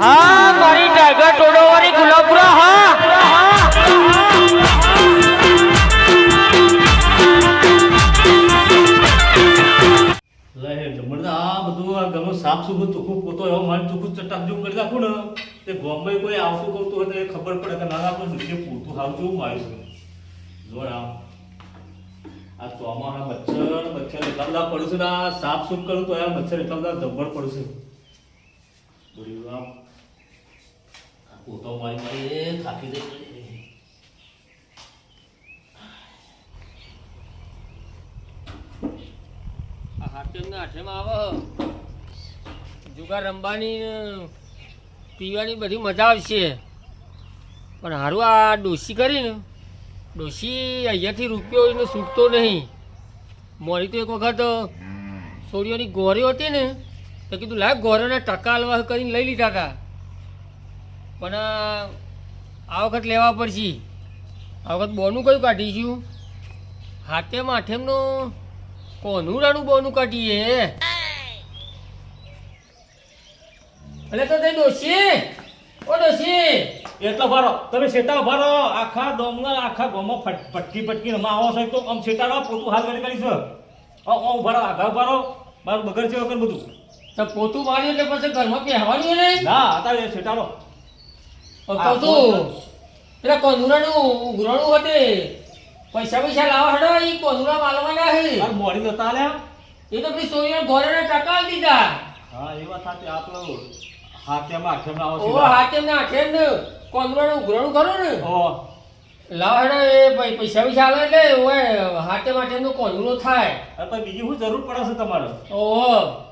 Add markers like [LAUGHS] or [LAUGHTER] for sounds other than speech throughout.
હા સાફ સુફ પોતો એવો મારે ચોખ્ખું ચટાક કરી નાખું ને, તે બોમ્બે કોઈ આવતું તો એ ખબર પડે કે ના આપણે પૂરતું સારું જેવું માર્યું છે. આમ. આ ચોમાસા મચ્છર મચ્છર એટલા પડશે ને સાફ સુફ કરું તો યાર મચ્છર એટલા બધા જબ્બર પડશે આ મારી મારી થાકી હાથેમાં આવે જુગાર રમવાની પીવાની બધી મજા આવશે. પણ હારું આ ડોસી કરીને. ડોસી અહીંયાથી રૂપિયો એનો છૂટતો નહીં. મોરી તો એક વખત સોરીઓની ગોરીઓ હતી ને, તો કીધું લાગ ગોરીઓના ટકા હલવા કરીને લઈ લીધા હતા. પણ આ વખત લેવા પડશે. આ વખત બોનું કયું કાઢીશું? હાથે માથેમનો કોનું રાણું બોનું કાઢીએ. એટલે તો તે ડોશી ઓ ડોશી. એટલો ભારો તમે શેટા ભારો. આખા ડોંગર આખા ગોમાં ફટ- ફટકી ફટકી રમવા આવો છો. તો આમ શેટાડો પોતું હાલ કરી કરીશ. ઓ ઓ ભારો આઘા ભારો મારું બગર છે વગર બધું. તો પોતું માર્યું એટલે પછી ઘરમાં પહેરવાનું ને ના અત્યારે શેટાડો તો તું પેલા કોનુરાનું ઉઘરાણું હતે. પૈસા પૈસા લાવવા હડો એ કોનુરા માલવાના હે. મોડી નતા આલ્યા? એ તો પેલી સોરીના ઘોડાના ટકા દીધા. હા એ વાત સાચી. આપણો હાથેમાં આઠેમાં આવો ઓ સીધા. હાથેમ ને હાથેમ ને કોનુરાનું ઉઘરાણું કરો ને? ઓ લાવ હેડો એ પૈસા પૈસા આવે એટલે ઓય હાથે માટે નો કોનુરો થાય. પછી બીજી શું જરૂર પડે છે તમારે? ઓહો.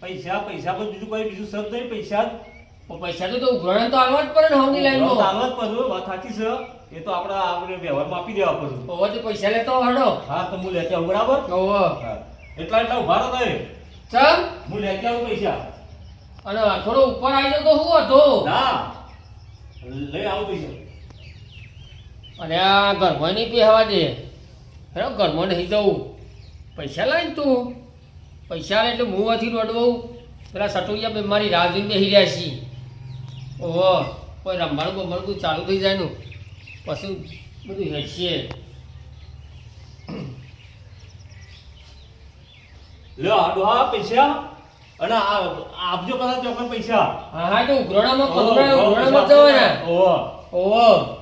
પૈસા પૈસા પર બીજું કોઈ બીજું શબ્દ નહીં પૈસા જ. પૈસા તો ઉઘરાણ તો આલવા જ પડે ને હમની લાઈનમાં ચાલવા જ પડે, વાત સાચી છે. એ તો આપણા આપણે વ્યવહારમાં આપી દેવા પડે. તો પૈસા લેતો હડો. હા તો હું લેતે આવું બરાબર? હો. એટલા એટલા ઊભા રહો તમે. ચમ? હું લેતે આવું પૈસા. અને થોડો ઉપર આવી જાવ તો હું હતો ના. લઈ આવું પૈસા. અને આ ઘરમાં નહીં પહેવા દે. હેરો ઘરમાં નહીં જવું. પૈસા લાવીને તું. પૈસા લે એટલે હું આથી રોડવું પેલા સટોડિયા બે મારી રાહ જોઈને બેસી રહ્યા છીએ. ઓહો કોઈ રમવાનું બમવાનું ચાલુ થઈ જાય નું. પછી બધું હેઠીએ લ્યો આ ડોહા પૈસા? અને આ આપજો કદાચ ચોકન પૈસા. હા હા તો ઉઘરાણામાં ઉઘરાણામાં જવાના. ઓહો. ઓહો.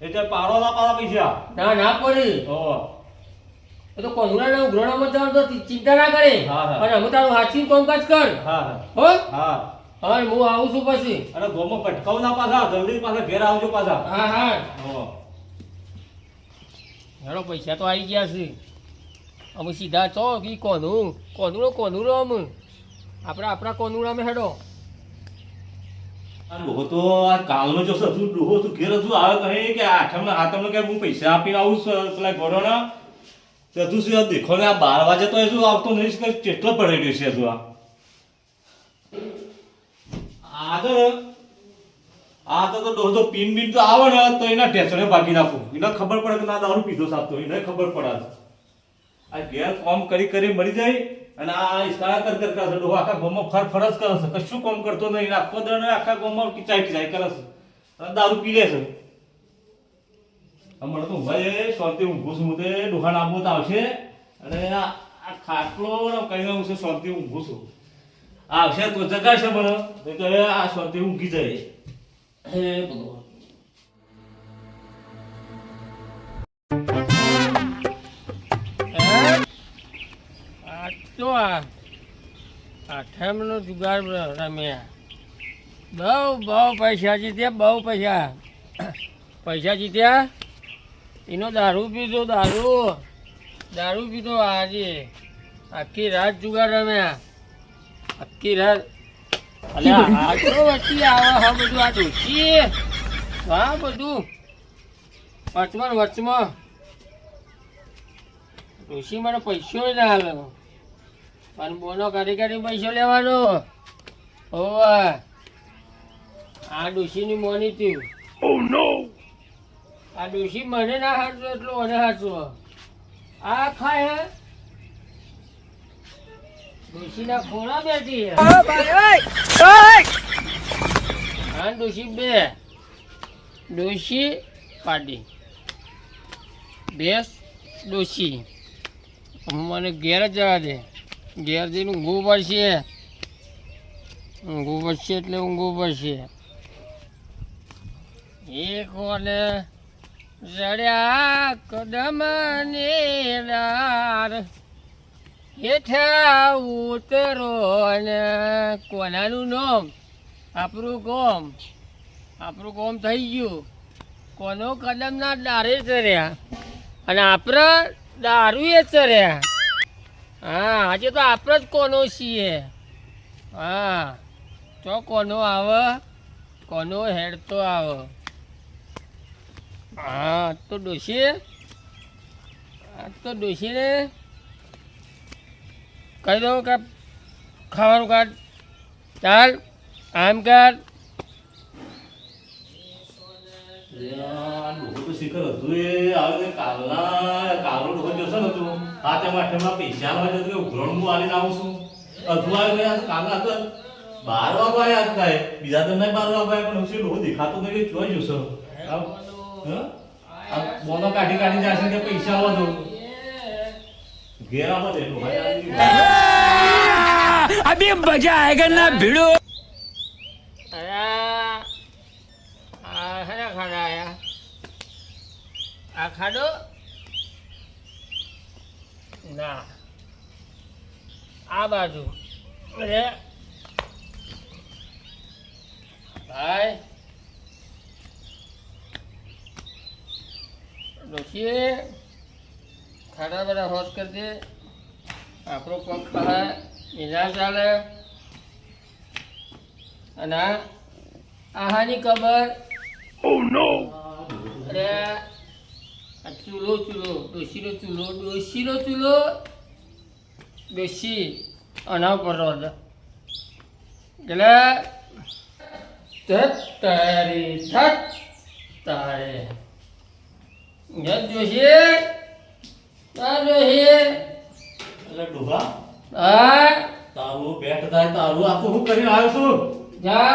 એટલે પાડો ના પૈસા. ના ના પડી. ઓહો. તો તો ના ઉઘરાણામાં જવાનું તો ચિંતા ના કરે. હા, હા. અને અમે તારું હાચી કામકાજ કર. હા હા. હો? હા. હા હું આવું છું પછી. અરે ગોમો પટકાવ ના પાછા જલ્દી પાછા ઘેર આવજો પાછા. હા હા. હેડો પૈસા તો આવી ગયા છે. અમે સીધા છો કે કોનું? કોનુરો કોનુરો અમે આપણા આપણા કોનુરામાં હેડો. આ ડોહો તો આ કાલનો જો સસુ ડોહો તું ઘેર હજુ આવે કહે કે આઠમને આઠમને કે હું પૈસા આપીને આવું છું પેલા ઘોડોના તો હજુ શું દેખો ને આ બાર વાગે તો હજુ આવતો નહીં કેટલો પડી રહ્યો છે હજુ આ? આ તો તો તો પીન તો આવે ને, તો એના ટેચરે ભાગી નાખું. એને ખબર પડે કે ના, દારૂ પીધો સાપતો એને ખબર પડે આ ઘેર કોમ કરી કરી મરી જાય અને આ ઇશારા કર કર કરે આખા ગામમાં ફર ફરજ કરે કશું કોમ કરતો નહીં. આખો દણ આખા ગામમાં કિચાઈ કિચાઈ કરે દારૂ પી લે છે. હમણાં તો ભાઈ શાંતિ ઊંઘું તે. ડોહા નામો તો આવશે. અને આ ખાટલો ને કઈ હું શાંતિ ઊંઘું છું. આવશે તો જગાશે મને. તો આ સ્વાતે ઊંઘી જાય. હે ભગવાન. તો આ આઠમનો જુગાર રમ્યા. બહુ બહુ પૈસા જીત્યા, બહુ પૈસા. પૈસા જીત્યા? એનો દારૂ પીધો, દારૂ. દારૂ પીધો આજે. આખી રાત જુગાર રમ્યા. આખી રાત. અલે આ તો વચ્ચે આવે હા બધું આ દોશી હા બધું. વચમાં વચમાં. ડોશી મને પૈસો ના આવે પણ બોનો કરી કરી પૈસો લેવાનો. ઓવા આ ડોશીની મોની તું. આ ડોશી મને ના હાચો એટલો મને હાચો આ ખાય હે? ડોશીના ખોળા બેઠી હે ડોશી બે. ડોશી પાડી. ભેંસ ડોશી. મને ઘેર જવા દે. ઘેર જઈને ઊંઘવું પડશે. ઊંઘવું પડશે એટલે ઊંઘવું પડશે. એક કોને જડ્યા કદમ નેરાર હેઠા ઉતરો ને કોનાનું નામ? આપણું ગોમ. આપણું ગોમ થઈ ગયું. કોનો કદમના દારે ચર્યા અને આપણે દારૂ એ ચર્યા હા, આજે તો આપણે જ કોનો છીએ? હા, તો કોનો આવે? કોનો હેડ તો આવે? હા, તો ડોશી? તો ડોશીને કહી દઉં કે ખાવાનું કાઢ ચાલ આમ તો શીખર હતું એ. આવે કાલના કાલનો ડોહો જોશે ને તું. આ તેમ પૈસા આવે છે તો ઉઘરાણું આલીને આવું છું. અથવા આવે કાલના તો બાર વાગવા હતા બીજા તો નહીં બાર વાગવા પણ પછી ડોહો દેખાતો નથી કે જોઈ જશે. બોનો કાઢી કાઢી જશે કે પૈસા આવે તો અભી મજા ના ભીડો. આ ખાડો? ના. આ બાજુ. અરે. ભાઈ. ડોશીએ. ખાડા બધા હોશ કરી દે આપણો પગ ખાય એના ચાલે અને આ આહાની કબર અરે આ ચૂલો ચૂલો ડોશીનો ચૂલો ડોશીનો ચૂલો ડોશી આના ઉપર રોજ એટલે ધત તારી ધત તારે જત જોશી આ હે? એટલે ડોહા હા? તારું બેટ થાય તારું આખું હું કરીને આવ્યો છું. જા.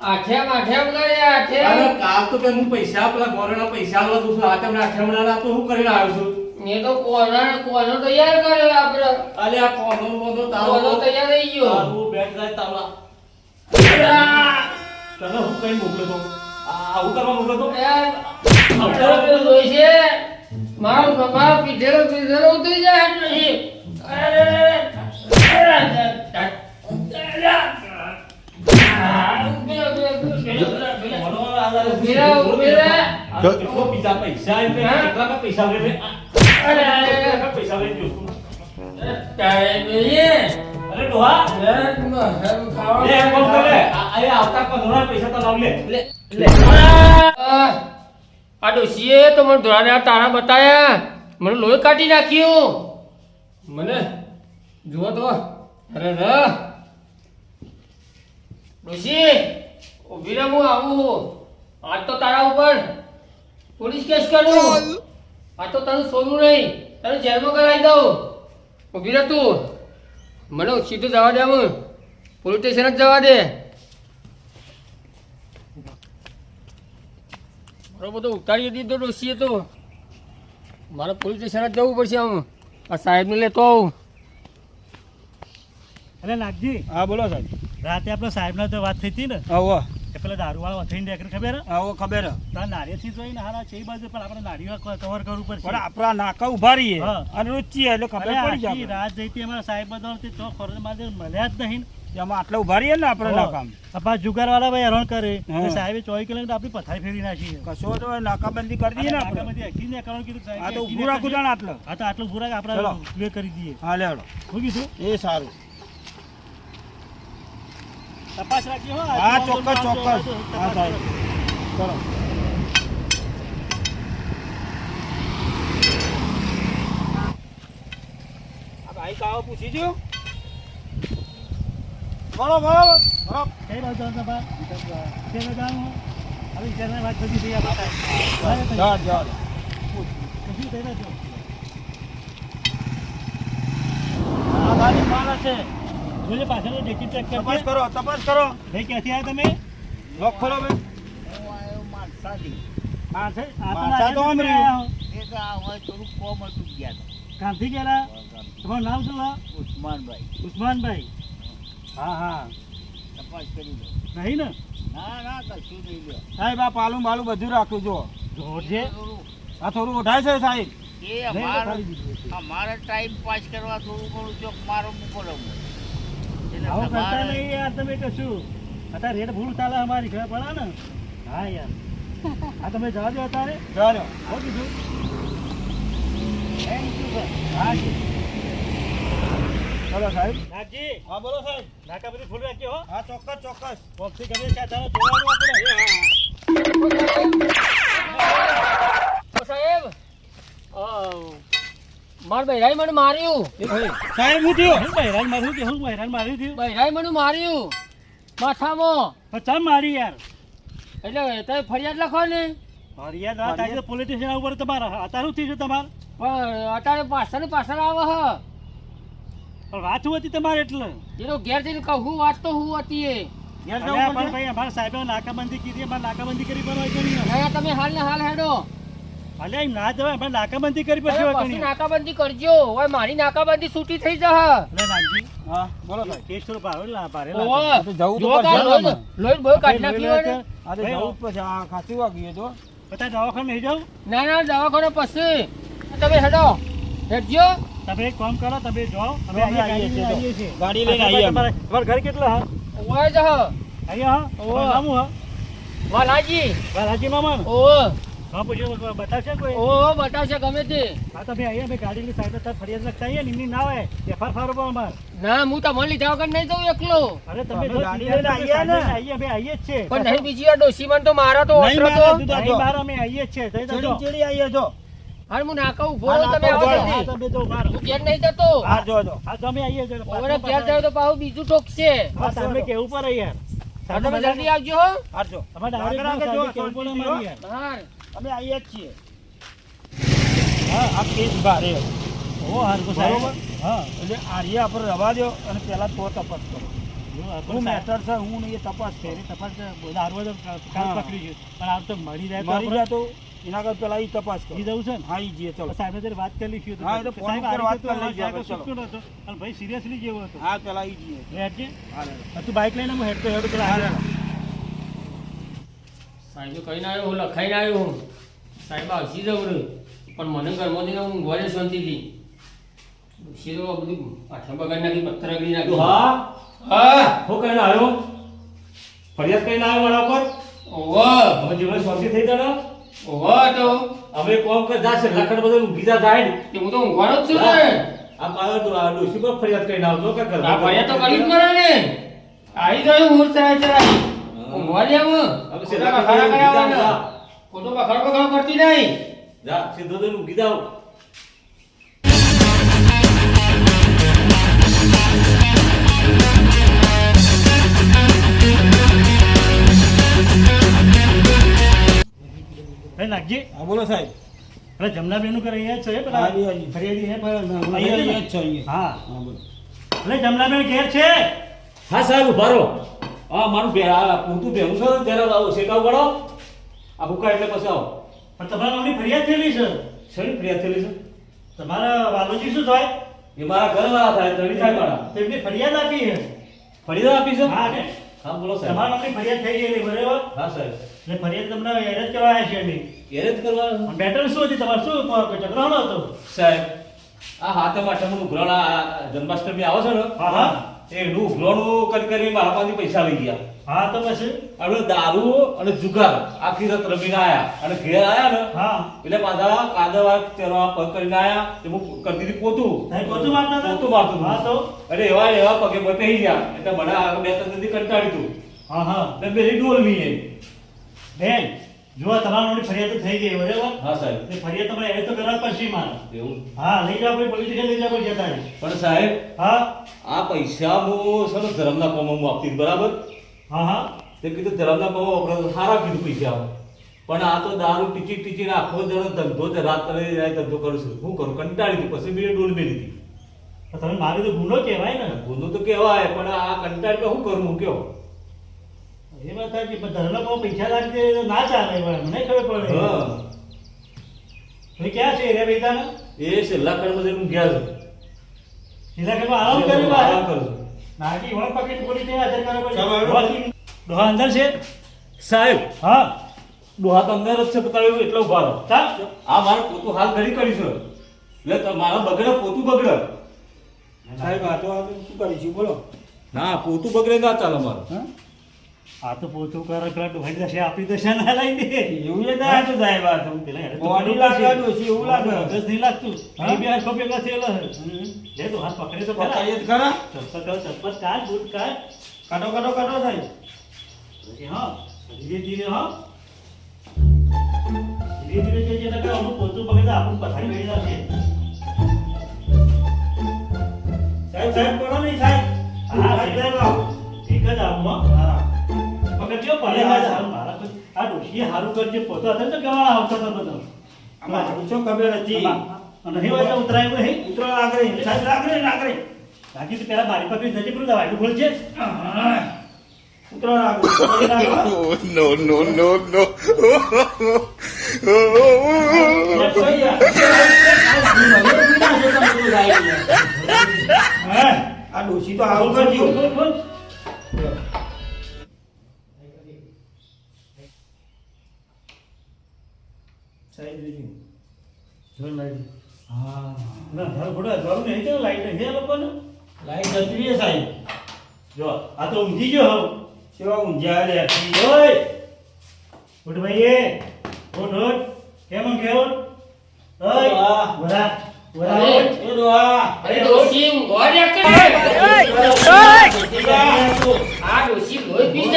આઠેમ આઠેમ કરે અરે આઠેમ કાલ તો કે હું પૈસા પેલા ગોરેના પૈસા આલવા દઉં છું. આ તમને આઠમણા તો હું કરીને આવ્યો છું. મેં તો કોના કોનો તૈયાર કર્યો આપણે અલે આ કોનો મોનો કોનો તારો તૈયાર થઈ ગયો? તારું બેટ થાય તાવડા તને હું કઈ મોકલ્યો તો? આવું કરવા મોકલ્યો તો? યાર, આપણો ડોશી છે. મારો મારો પીધેલો પીધેલો ઉતરી જાય આ ડોશી. અરે, અરે, અરે, આ, ઊભી રહો, ઊભી રહો, ઊભી રહો, કોનો આધારે ઊભી રહો, ઊભી રહો. આ તો કેટલો બીજા પૈસા એટલે હા? કેટલા કા પૈસા લે અરે, અરે, કેટલા અરે. કા પૈસા લઈ ગયો છું આવતા પૈસા તો લાવ લે. આ આ ડોશીએ તો મને ધોળાને તારા બતાયા. મને લોહી કાઢી નાખ્યું. મને જુઓ તો. અરે ર. ડોશી ઊભી રહે હું આવું. આજ તો તારા ઉપર પોલીસ કેસ કરું. આ તો તારું સોનું નહીં, તને જેલમાં કરાવી દઉં. ઊભી રહે તું. મને સીધું જવા દે હું પોલીસ સ્ટેશન જ જવા દે. મારો તો ઉતારી દીધો ડોસીએ તો. મારે પોલીસ સ્ટેશન જવું પડશે આમ. આ સાહેબને લેતો આવું. અરે નાગજી. હા બોલો સાહેબ. રાતે આપણે સાહેબના તો વાત થઈ હતી ને? આવો કે પેલા દારૂવાળા વથઈને દેખરે ખબર? હે? આવો ખબર. હે. તો આ નાળિયેરથી જોઈને હારા છે એ બાજુ પણ આપણે નાળિયેર કવર કરવું પડશે. પણ આપણા નાકા ઊભા રહીએ અને રોચીએ એટલે ખબર પડી જાય રાત જઈતી અમારા સાહેબ બધા તે તો ખોરાકમાં મળ્યા જ નહીં. એમાં આટલા ઊભા રહીએ ને આપણે નાકામ. આપા જુગારવાળા ભાઈ હેરાન કરે. સાહેબે ચોવીસ કિલોમીટર આપણી પથારી ફેરી નાખી કશો તો નાકાબંધી કરી દઈએ ને આપણે. હકી ને કરવાનું કીધું સાહેબે, આ તો હકી રાખું જાણ આટલો. હા તો આટલું ઊભું રાખ આપણે ક્લિયર કરી દઈએ. હા લેવડો શું કીધું? એ સારું. તપાસ રાખજો હા ચોક્કસ ચોક્કસ. હા સાહેબ. ચલો. ભાઈ કાવો પૂછી જો બોલો બોલો બોલો કઈ બાજુ જવાનું તમારે? વિચારવા જવાનું હો? હવે વિચારવાની વાત બધી થઈ આપણે. બરાબર છે? જા જા કશું થઈ નથી. આ ગાડી માણસ છે. જોજે પાછળનો ડેકી ચેક કરજે. તપાસ કરો તપાસ કરો ભાઈ ક્યાંથી આવ્યા તમે લોક ખોલો બે તો તો ગયેલા તમારું નામ શું ઉસ્માનભાઈ ઉસ્માનભાઈ હા હા. નહીં ને? સાહેબ આ પાલું બાલું બધું રાખ્યું જો જોડજે આ થોડું ઓઢાય છે સાહેબ. એ અમારે અમારે ટાઈમ પાસ કરવા થોડું ઘણું ચોક મારો મૂકો એટલે આવું કરતા નહીં યાર તમે કશું. અત્યારે રેટ ભૂલ ચાલે અમારી ખબર પડે ને? હા યાર. હા તમે જવા દો અત્યારે. જવા દો કીધું. થેન્ક યુ સર હા ચલો સાહેબ. નાગજી. હા બોલો સાહેબ. નાકા બધી ફૂલ રાખજો હા. ચોક્કસ ચોક્કસ. બોક્સી ગમે ત્યાં તારે જોવાનું આપણે સાહેબ માર બૈરાઈ મને માર્યું. સાહેબ હું થયો? હું માર્યું કે હું બહેરાન માર્યું થયું બૈરાઈ મને માર્યું. માથામાં. પણ મારી યાર? એટલે તમે ફરિયાદ લખો ને ફરિયાદ? આજે પોલીસ સ્ટેશન ઉપર તમારા અત્યારે શું થયું છે તમારે? પણ અત્યારે પાછળ ને પાછળ આવે હ. પણ વાત શું હતી તમારે એટલે? એનો ઘેર જઈને કહું હું વાત તો હું હતી એ. ઘેર જવું પણ ભાઈ અમારા સાહેબે નાકાબંધી કીધી અમારે નાકાબંધી કરી હોય તમે હાલ ને હાલ હેડો. અલ્યા એમ ના જવાય અમારે નાકાબંધી કરી પછી હોય પછી નાકાબંધી કરજો. મારી નાકાબંધી છૂટી થઈ જશે. અલ્યા નાગજી હા બોલો સાહેબ કેસ તો ભાવે લા ભારે ઓવે. તો જવું તો પડશે લોહી- બોય કાઢી નાખ્યું હોય ને. આ તો જવું જ આ ખાસી વાગી જો. બધા દવાખાને નહીં જાઓ. ના ના દવાખાને પછી. તમે હેડો. હેડજો તમે એક કામ કરો તમે જાઓ અમે અહીંયા આવીએ છીએ લઈને ગાડી લઈને આવીએ તમારે તમારું ઘર કેટલા હા? ઓય જહ અહીંયા હા. તમારું હા? વાલાજી. વાલાજી મામા. ઓ હા પૂછ્યું બતાવશે કોઈ? ઓ બતાવશે ગમે તે. હા તમે અહીંયા અમે ગાડીની સાઈડ પર ફરિયાદ લખતા આવીએ ને ના આવે એફઆર ફારો પણ અમાર. ના હું તમને લીધા વગર નહીં જઉં એકલો. અરે તો તમે ગાડી લઈને આવીએ ને. આવીએ અમે આવીએ જ છે પણ નહીં બીજી વાર ડોસીમાં તો મારો તો નહીં તો. નહીં અમે આવીએ જ છે જઈ તો ચડી આવીએ જો. હાલ હું નાકા ઊભો તમે આવો તમે જો બાર હું ઘેર નહીં જતો. હા જો જો. હા, તમે આઈએ જો. ઓવરે ઘેર જાવ તો પાછું બીજું ઠોકશે હા, તમે કેવું પડે યાર? તમે જલ્દી આવજો હો. જો. અમારે આગળ જો, કેવું અમારે યાર. હા અમે આઈએ જ છીએ. હા આ કેસ ભારે. ઓ હારકો સાહેબ. હા. એટલે આર્યા આપણે રવા દો અને પહેલા તો તપાસ કરો. હું મેટર છે હું એ તપાસ કરી તપાસ. પકડી ગયું. પણ આમ તો જાય તો જાય તો એના કરતા પેલા એ તપાસ કરો. દઉં જવું છે ને? હા ઈ જઈએ ચલો. સાહેબ અત્યારે વાત કરી લઈશું હા, એટલે ફોન પર વાત કરી લઈ જાય ચલો. અને ભાઈ સિરિયસલી જેવો હતો. હા પેલા ઈ જઈએ હેડજે. હા. તું બાઇક લઈને હું હેડ તો હેડ પેલા હા. સાહેબ કહીને આવ્યો હું લખાઈને આવ્યો હું. સાહેબ આવશી જવું રહ્યું. પણ મને ઘરમાંથી હું ઘરે શાંતિથી. તો બધું પાછા બગાડી નાખી પથ્થર અગડી નાખ્યો હા? હા. હું કહીને આવ્યો? ફરિયાદ કહીને આવ્યો મારા ઉપર? ઓવા હવે જીવન શાંતિ થઈ જાય ને ઓવા તો હવે કોમ કર જાશે લાખડ બધું ઊંઘી જાય ને કે હું તો ઊંઘવાનો જ છું ને. આ પાછળ તો આ ડોશી પર ફરિયાદ કરીને આવજો કે કર આ ફરિયાદ તો કરી જ પડે ને આવી જાય હું ચરાય ચરાય ઊંઘવા દે હું હવે સીધા ખરા કરાવવાના. ખોટો બખાડો બખાડો કરતી નહીં. જા સીધો ઊંઘી જાઓ. ભાઈ નાગજી. હા બોલો સાહેબ. પેલા જમનાબેન કરે અહીંયા છે પેલા. ફરિયાદી હે અહીંયા જ છે. હા. હા બોલો. એટલે જમનાબેન ઘેર છે? હા સાહેબ ઊભા રહો. હા મારું બે આ પૂતું ભેગું છે ને ત્યારે આવો શેકાવ કરો આ ભૂકા એટલે પછી આવો. પણ તમારા નામની ફરિયાદ થયેલી છે? શેની ફરિયાદ થયેલી છે? તમારા વાલોજી શું થાય? એ મારા ઘરવાળા થાય તળી થાય વાળા તેમની ફરિયાદ આપી છે? ફરિયાદ આપી છે? હા ને હા બોલો તમારા સાહેબ ફરિયાદ થઈ ગયેલી બરાબર? હા સાહેબ. એટલે ફરિયાદ તમને એરેજ કરવા આવ્યા છે અમે એરેજ કરવા બેટર શું હતી? તમારે શું ઝઘડાનો હતો? સાહેબ આ હાથે માટેનું ઉઘરાણ આ જન્માષ્ટમી આવે છે ને? હા હા. એનું ઉઘરાણું કરી કરી મારા પાસે પૈસા લઈ ગયા. હા તો પછી? આપણે દારૂ અને જુગાર આખી રાત રમીને આયા. અને ઘેર આયા ને? હા. એટલે પાછા કાદવા તેરવા પગ કરીને આયા. તે હું કરતી હતી પોતું. પોતું મારતા? પોતું મારતું. હા તો? અરે એવા એવા પગે બતાઈ ગયા. એટલે મને બે ત્રણ કંટાળી તું હા હા. એટલે પેલી ડોલવી એ. બેન જો તમારા ફરિયાદ થઈ ગઈ બરાબર? હા સાહેબ. એ ફરિયાદ તમારે એ તો કરવા પડશે મારે. એવું? હા લઈ જાઓ કોઈ પોલીસ સ્ટેશન લઈ જાઓ કોઈ જતા. પણ સાહેબ હા? આ પૈસા હું સર ધર્મના કામમાં હું આપતી બરાબર? હા હા. તે કીધું ધર્મના કામમાં વપરાય સારા કીધું પૈસા પણ આ તો દારૂ ટીચી ટીચીને આખો જણો ધંધો તે રાત કરી ધંધો કરું છું. શું કરું? કંટાળી હતી પછી બીજે ડોલ મેલી હતી તમે મારી તો ગુનો કહેવાય ને. ગુનો તો કહેવાય પણ આ કંટાળી શું કરું? હું કયો એ વાત સાચી પણ બહુ પૈસા લાગી તો ના ચાલે મને ખબર પડે. હા. ક્યાં છે રે બેટાને એ છેલ્લા કર્મચારી હું ગયા છું. સીધા આરામ કરી આરામ કરું નાગી વણ પકડીને હાજર કરો. ડોહા- ડોહા અંદર છે? સાહેબ હા. ડોહા તો અંદર જ છે બતાવ્યું એટલો ઊભા રહો આ મારે પોતું હાલ ઘડી કરીશું એટલે તમારા બગડે પોતું બગડે. સાહેબ આ તો શું કરીશું બોલો. ના પોતું બગડે ના ચાલે મારે. હા? આ તો પોતું કરે પેલા ડોહાની દશે આપી દશા ના લઈ દે એવું એ ના તો સાહેબ આ તો પેલા બોડી બરોબર લાગે છે. એવું લાગે બસ નહીં લાગતું હા? એ બે હાથ ભેગા નથી એલો. લે તો હાથ પકડે તો. પકડીએ ખરા ચપ્પલ કાઢ, ચપ્પલ કાઢ, બૂટ કાઢ. કાઢો કાઢો કાઢો થાય હા ધીરે ધીરે હા ધીરે ધીરે જે જે નકર આપણું પોતું પકડતા આપણું પથારી વળી જશે. સાહેબ સાહેબ કરો નહીં સાહેબ હા, સાહેબ એક જ આવું હો. હા પકડજો, પડે સારું. મારા આ ડોશીએ હારું કરજે, પોતો હતો તો કેવા આવતો હતો બધો. આમાં શું ખબર હતી? અને હે હોય ઉતરાય ઉતરાયું નહીં. ઉતરો આગળ સાહેબ આગળ આગળ બાકી તો પેલા બારી પકડી જજે, પેલું દવાઈનું ખોલજે. ઉતરો [LAUGHS] [LAUGHS] આગળ. આ ડોશી તો આવું કરજો સાહેબ જોજો જોર લાગી. હા. ના, તારો ઘોડો અજવાળું નહીં કેવું લાઈટ આ લોકોને? લાઈટ જતી રહી સાહેબ. જો આ તો ઊંઘી ગયો હવે. કેવા ઊંઝા રે ઓય! ઉઠ કેમ ઊંઘ્યો ઓય! વરા વરા? આ લોહી પી.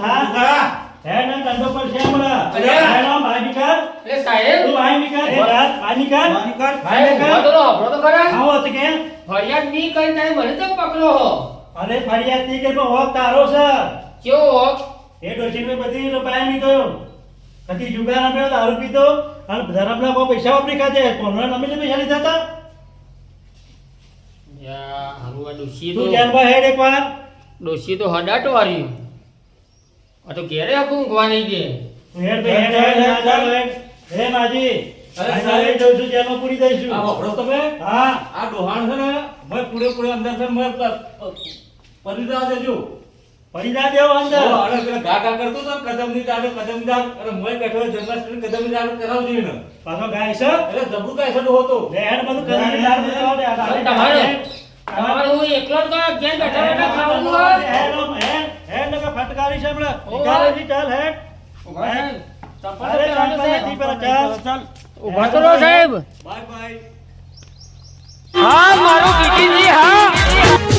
હા હે ને ધંધો પર છે હમણાં. અરે. હે ભાઈ નીકળ. એટલે સાહેબ. તું ભાઈ નીકળ. એ રાત, ભાઈ નીકળ. ભાઈ કર ભાઈ ઊંઘવા તો આપણો તો ખરા. આવો તો કે. ફરિયાદની કરી તાય મને તો પકડો હો. અરે ફરિયાદની કે પણ હોક તારો છે. કેવો હોક? એ ડોશીને બધી રૂપિયા ની તો કદી જુગાર રમ્યો દારૂ પીતો. અને ધરમલા બહુ પૈસા વાપરી ખાધે. કોમરા લે પૈસા લીધા હતા? યા, હારું આ ડોશી તું જાન ધ્યાનમાં હેડ એકવાર. ડોશી તો હડાટ હારી આ તો ઘેરે આખું ઊંઘવા નહીં દે તું હેડ ભાઈ હેડ હેડ હેડ ચાલ. હેડ હે માજી અરે અરે જઉં છું જેલમાં પૂરી દઈશું. આ વખરો તમે? હા. આ ડોહાણ છે ને મેં પૂરે પૂરે અંદર છે મેં પરિદા દેજો. પરિદા દેવો અંદર. અરે પેલા ગા ગા કરતો તો કદમની દાડે કદમની દાડ અને મોય બેઠો જન્માષ્ટમી કદમની દાડ કરાવજો ને પાછો ગાય છે? એટલે જબરું કાંઈ સડો હતો. લે હેડ બધું કરી દાળ કરાવ દે આ તમારે તમારે હું એકલો તો ઘેર બેઠા બેઠા ખાવાનું હોય? હેડ. હે લગા ફટકારી છે હમણાં. નીકાળેલી ચાલ હે અરે ચાલ પર નથી પર ચાલ ચાલ. ઊભા કરો સાહેબ. Bye bye. હા મારો બીજી હા.